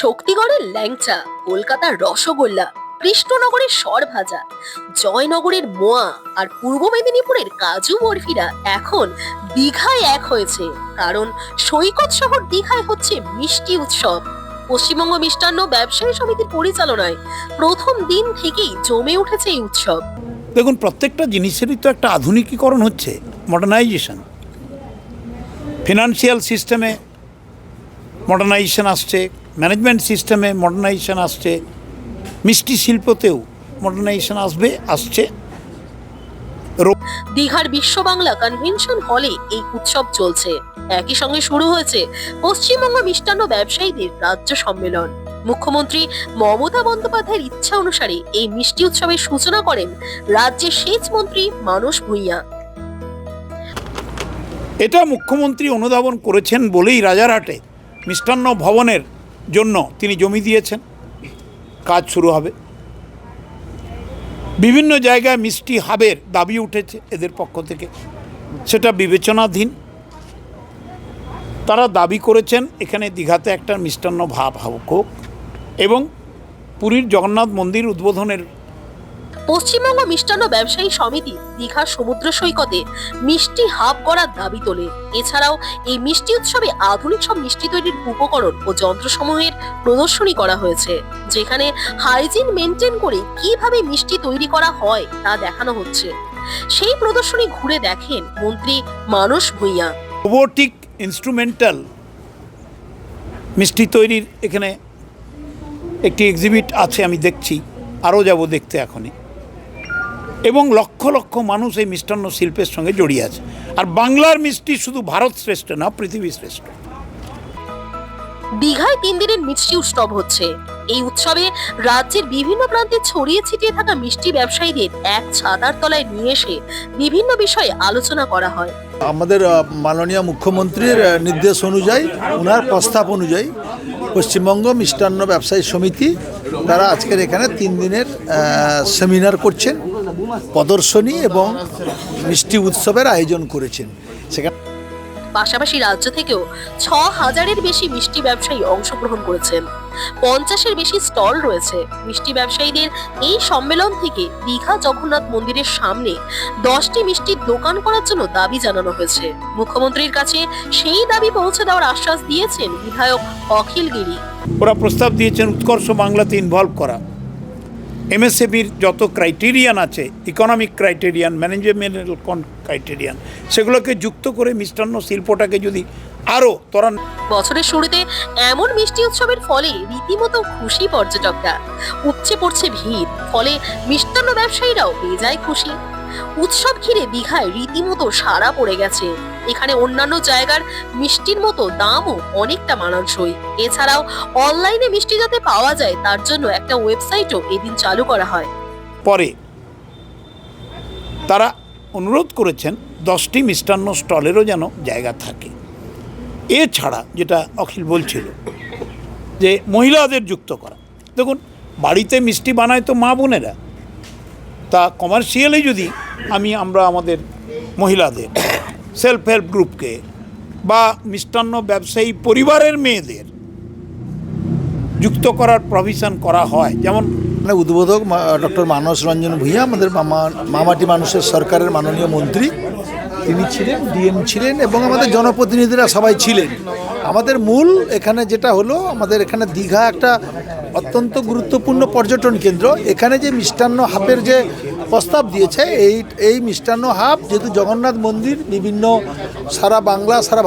শক্তিগড়ের ল্যাংচা, কলকাতার রসগোল্লা, কৃষ্ণনগরের সরভাজা, জয়নগরের মোয়া আর পূর্ব মেদিনীপুরের কাজু বরফিরা এখন দীঘায় এক হয়েছে। কারণ সৈকত শহর দীঘায় হচ্ছে মিষ্টি উৎসব। পশ্চিমবঙ্গ মিষ্টান্ন ব্যবসায়ী সমিতির পরিচালনায় প্রথম দিন থেকেই জমে উঠেছে এই উৎসব। দেখুন, প্রত্যেকটা জিনিসেরই তো একটা আধুনিকীকরণ হচ্ছে মডার্নাইজেশন ফিনান্সিয়াল সিস্টেমে মডার্নাইজেশন আসছে ম্যানেজমেন্ট সিস্টেমে মডার্নাইজেশন আসছে মিষ্টি শিল্পতেও মডার্নাইজেশন আসবে আসছে। দীঘার বিশ্ব বাংলা কনভেনশন হলে এই উৎসব চলছে। একই সঙ্গে শুরু হয়েছে পশ্চিমবঙ্গ মিষ্টান্ন ব্যবসায়ীদের রাজ্য সম্মেলন। মুখ্যমন্ত্রী মমতা বন্দ্যোপাধ্যায়ের ইচ্ছা অনুসারে এই মিষ্টি উৎসবের সূচনা করেন রাজ্যের সেচ মন্ত্রী মানস ভূঁইয়া। এটা মুখ্যমন্ত্রী অনুধাবন করেছেন বলেই রাজারহাটে মিষ্টান্ন ভবনের জন্য তিনি জমি দিয়েছেন। কাজ শুরু হবে। বিভিন্ন জায়গায় মিষ্টি হাবের দাবি উঠেছে এদের পক্ষ থেকে। সেটা বিবেচনাধীন। তারা দাবি করেছেন, এখানে দীঘাতে একটা মিষ্টান্ন ভাব হোক এবং পুরীর জগন্নাথ মন্দির উদ্বোধনের পশ্চিমবঙ্গ মিষ্টান্ন ব্যবসায়ী সমিতি দীঘা সমুদ্র সৈকতে মিষ্টি হাব করার দাবি তোলে। এছাড়াও এই মিষ্টি উৎসবে আধুনিক সব মিষ্টি তৈরির উপকরণ ও যন্ত্রসমূহের প্রদর্শনী করা হয়েছে, যেখানে হাইজিন মেনটেন করে কীভাবে মিষ্টি তৈরি করা হয় তা দেখানো হচ্ছে। সেই প্রদর্শনী ঘুরে দেখেন মন্ত্রী মানস ভূঁইয়া। রোবোটিক ইনস্ট্রুমেন্টাল মিষ্টি তৈরির এখানে একটি এক্সিবিট আছে, আমি দেখছি। আরও যাব দেখতে এখনই। এবং লক্ষ লক্ষ মানুষ এই মিষ্টান্ন শিল্পের সঙ্গে জড়িয়ে আছে। আর বাংলার মিষ্টি শুধু ভারত শ্রেষ্ঠ না পৃথিবী শ্রেষ্ঠ। দীঘায় তিন দিনের মিষ্টি উৎসব হচ্ছে। এই উৎসবে রাজ্যের বিভিন্ন প্রান্তে ছড়িয়ে ছিটিয়ে থাকা মিষ্টি ব্যবসায়ীদের এক ছাতার তলায় নিয়ে এসে বিভিন্ন বিষয়ে আলোচনা করা হয়। আমাদের মাননীয় মুখ্যমন্ত্রীর নির্দেশ অনুযায়ী ওনার প্রস্তাব অনুযায়ী পশ্চিমবঙ্গ মিষ্টান্ন ব্যবসায়ী সমিতি তারা আজকের এখানে তিন দিনের আহ, সেমিনার করছেন। প্রদর্শনী এবং মিষ্টি উৎসবের আয়োজন করেছেন। সেখানে পাশাপাশি রাজ্য থেকেও ছ হাজারের বেশি মিষ্টি ব্যবসায়ী অংশগ্রহণ করেছেন। পঞ্চাশের বেশি স্টল রয়েছে। মিষ্টি ব্যবসায়ীদের এই সম্মেলন থেকে দীঘা জগন্নাথ মন্দিরের সামনে দশটি মিষ্টির দোকান করার জন্য দাবি জানানো হয়েছে। মুখ্যমন্ত্রীর কাছে সেই দাবি পৌঁছে দেওয়ার আশ্বাস দিয়েছেন বিধায়ক অখিল গিরি। ওরা প্রস্তাব দিয়েছেন উৎকর্ষ বাংলাতে ইনভলভ করা। এমএসএবির যত ক্রাইটেরিয়ান আছে ইকোনমিক ক্রাইটেরিয়ান ম্যানেজমেন্টাল কন ক্রাইটেরিয়ান সেগুলোকে যুক্ত করে মিষ্টান্ন শিল্পটাকে যদি আরও ত্বরান বছরের শুরুতে এমন মিষ্টি উৎসবের ফলে রীতিমতো খুশি পর্যটকরা। উপচে পড়ছে ভিড়, ফলে মিষ্টান্ন ব্যবসায়ীরাও বেজায় খুশি। উৎসব ঘিরে দীঘায় রীতিমতো সারা পড়ে গেছে। এখানে অন্যান্য জায়গার মিষ্টির মতো দামও অনেকটা মানানসই। এছাড়াও অনলাইনে মিষ্টি যাতে পাওয়া যায়, তার জন্য একটা ওয়েবসাইটও এদিন চালু করা হয়। পরে তারা অনুরোধ করেছেন দশটি মিষ্টান্ন স্টলেরও যেন জায়গা থাকে। এছাড়া যেটা অখিল বলছিল, যে মহিলাদের যুক্ত করা। দেখুন, বাড়িতে মিষ্টি বানায় তো মা বোনেরা। তা কমার্শিয়ালি যদি আমি, আমরা আমাদের মহিলাদের সেলফ হেল্প গ্রুপকে বা মিষ্টান্ন ব্যবসায়ী পরিবারের মেয়েদের যুক্ত করার প্রভিশন করা হয়। যেমন মানে উদ্বোধক ডক্টর মানস রঞ্জন ভূঁইয়া, আমাদের মামা, মামাটি মানুষের সরকারের মাননীয় মন্ত্রী। তিনি ছিলেন, ডিএম ছিলেন এবং আমাদের জনপ্রতিনিধিরা সবাই ছিলেন। আমাদের মূল এখানে যেটা হলো, আমাদের এখানে দীঘা একটা অত্যন্ত গুরুত্বপূর্ণ পর্যটন কেন্দ্র। এখানে যে মিষ্টান্ন হাপের যে প্রস্তাব দিয়েছে এই এই মিষ্টান্ন হাব যেহেতু জগন্নাথ মন্দির বিভিন্ন সারা বাংলা সারা